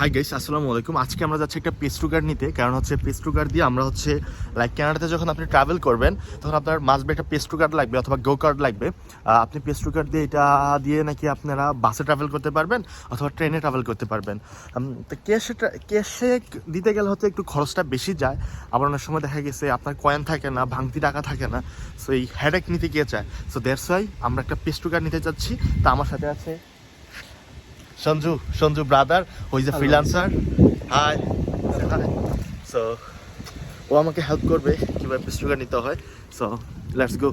Hi guys আসসালামু আলাইকুম। আজকে আমরা যাচ্ছি একটা পেস্ট্রু কার্ড নিতে, কারণ হচ্ছে পেস্ট্রু কার্ড দিয়ে আমরা হচ্ছে লাইক কানাডাতে যখন আপনি ট্রাভেল করবেন, তখন আপনার মাসবে একটা পেস্ট্রু কার্ড লাগবে অথবা গো কার্ড লাগবে। আপনি পেস্ট্রু কার্ড দিয়ে এটা দিয়ে নাকি আপনারা বাসে ট্রাভেল করতে পারবেন অথবা ট্রেনে ট্রাভেল করতে পারবেন। তো ক্যাশে ক্যাশে দিতে গেলে হচ্ছে একটু খরচটা বেশি যায়। আবার অনেক সময় দেখা গেছে আপনার কয়েন থাকে না, ভাঙতি টাকা থাকে না সো এই হেডেক নিতে গিয়ে চায় সো ওয়াই আমরা একটা পেস্ট্রু কার্ড নিতে চাচ্ছি তা আমার সাথে আছে Sanju Sanju brother who is a freelancer hi hi so ও আমাকে হেল্প করবে কীভাবে পেস্ট্রু কার্ড নিতে হয়। So let's go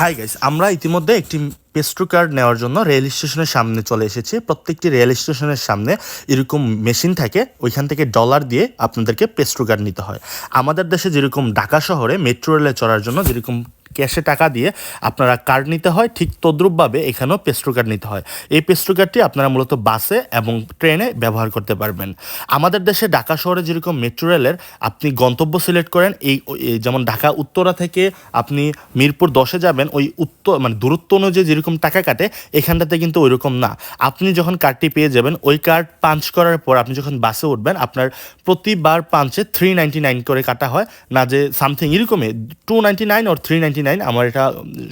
hi guys আমরা ইতিমধ্যে একটি পেস্ট্রু কার্ড নেওয়ার জন্য রেল স্টেশনের সামনে চলে এসেছি। প্রত্যেকটি রেল স্টেশনের সামনে এরকম মেশিন থাকে ওইখান থেকে ডলার দিয়ে আপনাদেরকে পেস্ট্রু কার্ড নিতে হয়। আমাদের দেশে যেরকম ঢাকা শহরে মেট্রো রেলে চড়ার জন্য যেরকম ক্যাশে টাকা দিয়ে আপনারা কার্ড নিতে হয়, ঠিক তদ্রুপভাবে এখানেও পেস্ট্রো কার্ড নিতে হয়। এই পেস্ট্রো কার্ডটি আপনারা মূলত বাসে এবং ট্রেনে ব্যবহার করতে পারবেন। আমাদের দেশে ঢাকা শহরে যেরকম মেট্রো রেলের আপনি গন্তব্য সিলেক্ট করেন, এই যেমন ঢাকা উত্তরা থেকে আপনি মিরপুর দশে যাবেন, ওই উত্তর মানে দূরত্ব অনুযায়ী যেরকম টাকা কাটে, এখানটাতে কিন্তু ওইরকম না। আপনি যখন কার্ডটি পেয়ে যাবেন, ওই কার্ড পাঞ্চ করার পর আপনি যখন বাসে উঠবেন, আপনার প্রতিবার পাঞ্চে থ্রি নাইনটি নাইন করে কাটা হয়। না যে সামথিং এরকমই two ninety nine or three ninety nine, আমার এটা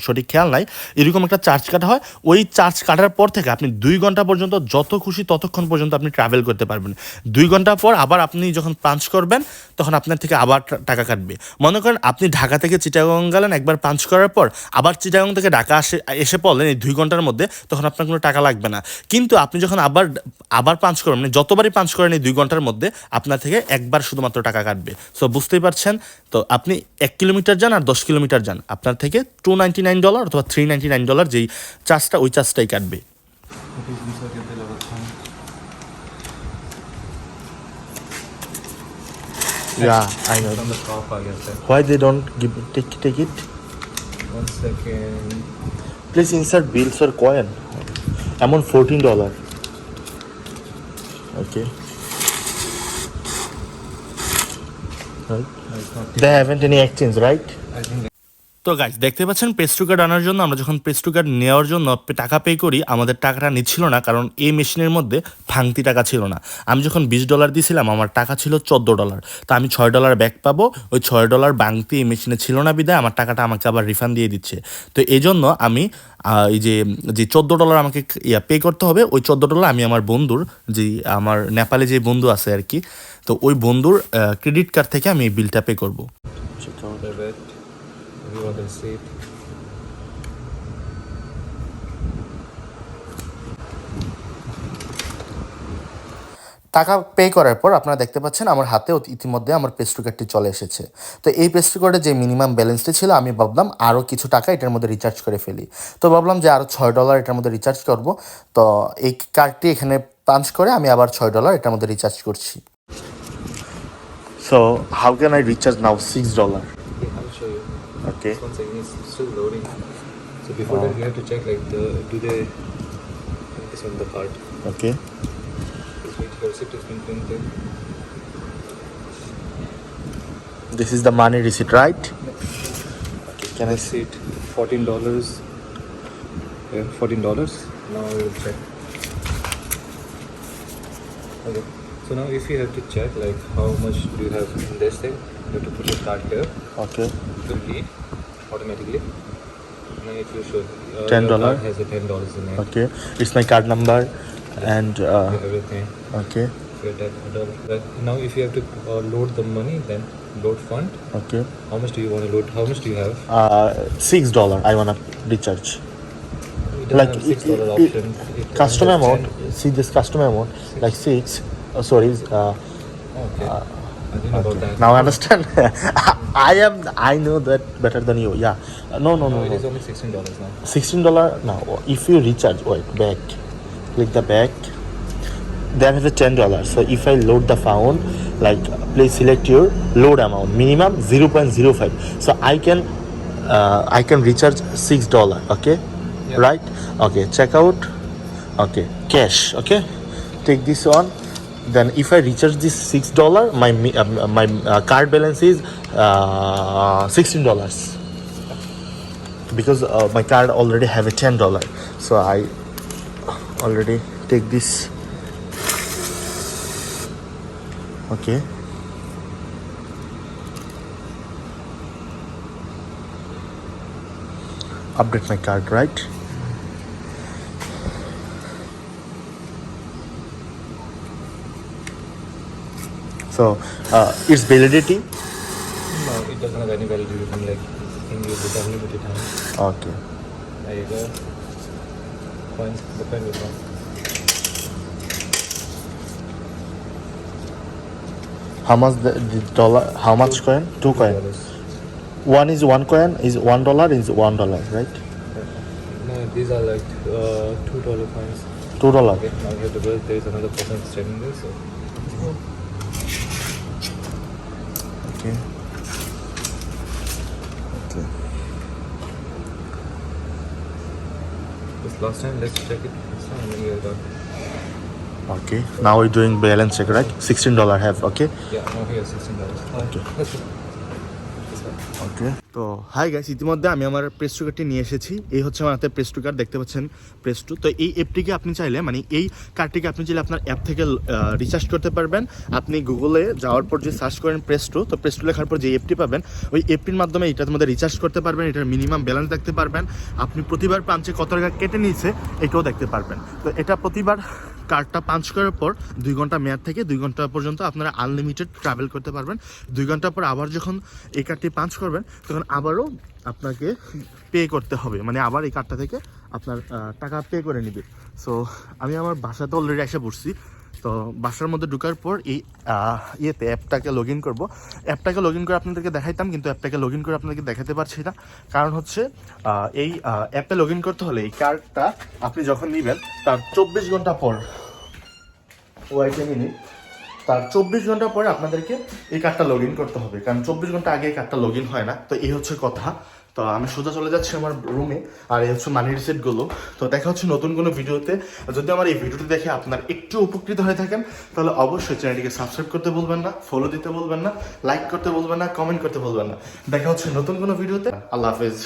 সঠিক খেয়াল নাই। এরকম একটা চার্জ কাটা হয়। ওই চার্জ কাটার পর থেকে আপনি দুই ঘণ্টা পর্যন্ত যত খুশি ততক্ষণ পর্যন্ত আপনি ট্রাভেল করতে পারবেন। দুই ঘণ্টা পর আবার আপনি যখন পাঞ্চ করবেন, তখন আপনার থেকে আবার টাকা কাটবে। মনে করেন আপনি ঢাকা থেকে চিটাগং গেলেন, একবার পাঞ্চ করার পর আবার চিটাগং থেকে ঢাকা আসে, এসে পড়লেন এই দুই ঘণ্টার মধ্যে, তখন আপনার কোনো টাকা লাগবে না। কিন্তু আপনি যখন আবার আবার পাঞ্চ করবেন মানে যতবারই পাঞ্চ করেন এই দুই ঘণ্টার মধ্যে, আপনার থেকে একবার শুধুমাত্র টাকা কাটবে। সো বুঝতেই পারছেন? তো আপনি এক কিলোমিটার যান আর দশ কিলোমিটার যান। আপনার থেকে টু নাইনটি নাইন ডলার অথবা থ্রি নাইনটি নাইন ডলার যেই চার্জটা ওই চার্জটাই কাটবে Capisco un sacco di lavorazione. Yeah, I know. From the top, I guess. eh. Why they don't give take take it? One second. Please insert bills or coin. Amount fourteen dollar. Okay. Right. No. They haven't any exchange, right? I think তো guys দেখতে পাচ্ছেন পেস্ট্রু card আনার জন্য আমরা যখন পেস্ট্রু card নেওয়ার জন্য টাকা পে করি, আমাদের টাকাটা নিচ্ছিল না, কারণ এই মেশিনের মধ্যে ভাঙতি টাকা ছিল না। আমি যখন বিশ ডলার দিয়েছিলাম আমার টাকা ছিল চোদ্দ ডলার তো আমি ছয় ডলার ব্যাক পাবো, ওই ছয় ডলার ভাঙতি এই মেশিনে ছিল না বিদায় আমার টাকাটা আমাকে আবার রিফান্ড দিয়ে দিচ্ছে। তো এই জন্য আমি এই যে যে চোদ্দ ডলার আমাকে ইয়া পে করতে হবে, ওই চোদ্দ ডলার আমি আমার বন্ধুর, যে আমার নেপালে যে বন্ধু আছে আর কি, তো ওই বন্ধুর ক্রেডিট কার্ড থেকে আমি এই বিলটা পে করব। The to see it. টাকা পে করার পর আপনারা দেখতে পাচ্ছেন আমার হাতে ইতিমধ্যে আমার পেস্ট্রো কার্ডটি চলে এসেছে। তো এই পেস্ট্রো কার্ডে যে মিনিমাম ব্যালেন্সটি ছিল আমি ভাবলাম আরও কিছু টাকা এটার মধ্যে রিচার্জ করে ফেলি। তো ভাবলাম যে আরও ছয় ডলার এটার মধ্যে রিচার্জ করব। তো এই কার্ডটি এখানে পাঞ্চ করে আমি আবার ছয় ডলার এটার মধ্যে রিচার্জ করছি। So how can I recharge now six dollar Okay. Just one second, it's still loading. So before oh. that, we have to check like the do they this on the card? Okay. This receipt printed. This is the money receipt, right? Okay. Can I see it? Fourteen dollars. Yeah, fourteen dollars. Now we will check. Okay. So now if you have to check like how much do you have in this thing you have to put your card here. Okay. It will lead automatically. Now it will show. Uh, Ten dollar. Has a ten dollars in it. Okay. It's my card number and uh, everything. Okay. Now, if you have to uh, load the money, then load fund. Okay. How much do you want to load? How much do you have? Uh, six dollar. I wanna recharge. Like six dollar option. Custom amount. See this custom amount. Six. Like six. Uh, sorry. Uh, okay. Uh, Now I understand. I am. I know that better than you. Yeah. Uh, no, no, No, no, it is only sixteen dollars now. Sixteen dollar. Now, if you recharge, wait, back. Click the back. Then it's a ten dollar. So if I load the phone, like please select your load amount minimum zero point zero five. So I can, uh, I can recharge six dollar. Okay, Yeah. right? Okay, check out. Okay, cash. Okay, take this one. Then if I recharge this six dollar, my uh, my uh, card balance is uh, sixteen dollars because uh, my card already have a ten dollar. So I already take this Okay. Update my card, right? So, uh, its validity. No, it doesn't have any validity. You can like use it unlimited time. Okay. There you go. Coins. The coin will come. How much the, the dollar? How much coin? Two coin. One is one coin. Is one dollar? Is one dollar, right? No, these are like uh, two dollar coins. Two dollar. Okay, now you have to go. There is another person standing there. So Okay. Okay. this last time, let's check it. This time, we are done. Okay. Now we're doing balance check, right? Sixteen dollar have. Okay. Yeah, now here sixteen dollars. Okay. Let's তো hi guys ইতিমধ্যে আমি আমার press two কার্ডটি নিয়ে এসেছি। এই হচ্ছে আমার হাতে প্রেস টু কার্ড দেখতে পাচ্ছেন প্রেস টু তো এই অ্যাপটিকে আপনি চাইলে মানে এই কার্ডটিকে আপনি চাইলে আপনার অ্যাপ থেকে রিচার্জ করতে পারবেন। আপনি গুগলে যাওয়ার পর যে সার্চ করেন প্রেস টু তো প্রেস টু লেখার পর যে অ্যাপটি পাবেন, ওই অ্যাপটির মাধ্যমে এটার মধ্যে রিচার্জ করতে পারবেন, এটার মিনিমাম ব্যালেন্স দেখতে পারবেন। আপনি প্রতিবার পাঞ্চে কত টাকা কেটে নিয়েছে, এটাও দেখতে পারবেন। তো এটা প্রতিবার কার্ডটা পাঞ্চ করার পর দুই ঘণ্টা মেয়াদ থেকে দুই ঘণ্টা পর্যন্ত আপনারা আনলিমিটেড ট্রাভেল করতে পারবেন। দুই ঘণ্টা পর আবার যখন এই কার্ডটি পাঞ্চ করবেন, তখন আবারও আপনাকে পে করতে হবে। মানে আবার এই কার্ডটা থেকে আপনার টাকা পে করে নিবে। সো আমি আমার বাসাতে অলরেডি এসে পড়ছি তো বাসার মধ্যে ঢোকার পর এই ইয়েতে অ্যাপটাকে লগ ইন করব। অ্যাপটাকে লগ ইন করে আপনাদেরকে দেখাইতাম, কিন্তু অ্যাপটাকে লগ ইন করে আপনাদেরকে দেখাতে পারছি না। কারণ হচ্ছে এই অ্যাপে লগ ইন করতে হলে এই কার্ডটা আপনি যখন নেবেন, তার চব্বিশ ঘণ্টা পর ওয়াইটে মিনিট তার চব্বিশ ঘণ্টা পরে আপনাদেরকে এই কার্ডটা লগ ইন করতে হবে। কারণ চব্বিশ ঘণ্টা আগে এই কার্ডটা লগ ইন হয় না। তো এই হচ্ছে কথা। তো আমি সোজা চলে যাচ্ছি আমার রুমে আর এই হচ্ছে মানি রিসেটগুলো তো দেখা হচ্ছে নতুন কোনো ভিডিওতে। যদি আমার এই ভিডিওটি দেখে আপনার একটু উপকৃত হয়ে থাকেন, তাহলে অবশ্যই চ্যানেলটিকে সাবস্ক্রাইব করতে বলবেন না ফলো দিতে বলবেন না লাইক করতে বলবেন না কমেন্ট করতে বলবেন না। দেখা হচ্ছে নতুন কোনো ভিডিওতে। আল্লাহ হাফেজ।